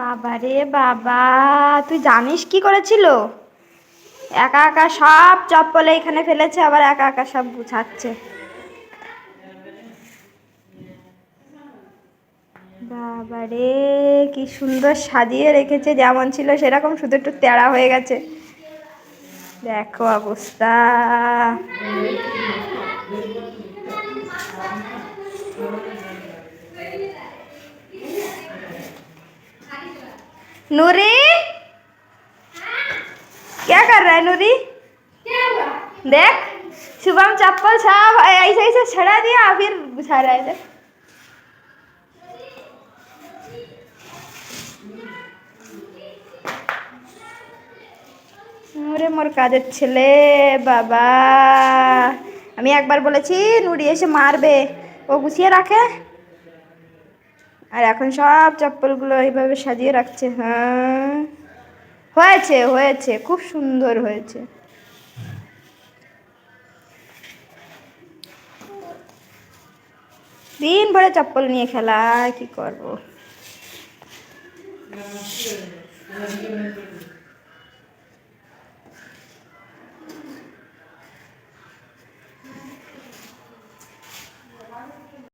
বাবা রে বাবা, তুই জানিস কি করেছিল? একা একা সব চপ্পলে এখানে ফেলেছে, আবার একা একা সব গুছাচ্ছে। বাবা রে কি সুন্দর সাজিয়ে রেখেছে, যেমন ছিল সেরকম শুধু একটু তেড়া হয়ে গেছে। দেখো অবস্থা। नूरी क्या कर रहा है नूरी देख शुभम चप्पल सब ऐसे ऐसे छड़ा दिया फिर बिछा रहा है देख ওরে মোর কাজের ছেলে বাবা আমি একবার বলেছি নুড়ি এসে মারবে ও গুছিয়ে রাখে আর এখন সব চপ্পলগুলো এইভাবে সাজিয়ে রাখছে হ্যাঁ। হয়েছে হয়েছে, খুব সুন্দর হয়েছে। দিন ভরে চপ্পল নিয়ে খেলা, আর কি করব?